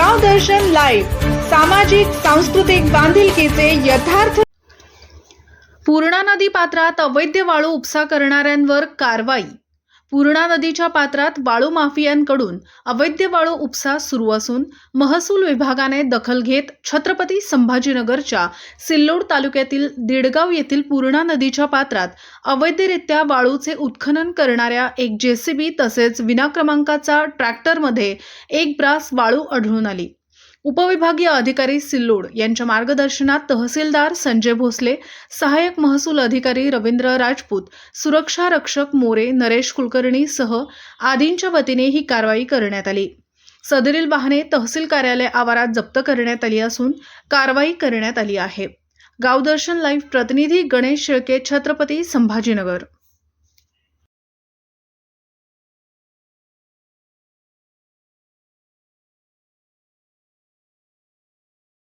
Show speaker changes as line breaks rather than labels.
गावदर्शन live सामाजिक सांस्कृतिक बांधिलकीचे यथार्थ पूर्णा नदी पात्रात अवैध वाळू उपसा करणाऱ्यांवर कारवाई. पूर्णा नदीच्या पात्रात वाळू माफियांकडून अवैध वाळू उपसा सुरू असून महसूल विभागाने दखल घेत छत्रपती संभाजीनगरच्या सिल्लोड तालुक्यातील दिडगाव येथील पूर्णा नदीच्या पात्रात अवैधरित्या वाळूचे उत्खनन करणाऱ्या एक जेसीबी तसेच विनाक्रमांकाचा ट्रॅक्टरमध्ये एक ब्रास वाळू आढळून आली. उपविभागीय अधिकारी सिल्लोड यांच्या मार्गदर्शनात तहसीलदार संजय भोसले सहाय्यक महसूल अधिकारी रवींद्र राजपूत सुरक्षा रक्षक मोरे नरेश कुलकर्णी सह आदींच्या वतीने ही कारवाई करण्यात आली. सदरील वाहने तहसील कार्यालय आवारात जप्त करण्यात आली असून कारवाई करण्यात आली आहे. गावदर्शन लाईव्ह प्रतिनिधी गणेश शेळके छत्रपती संभाजीनगर.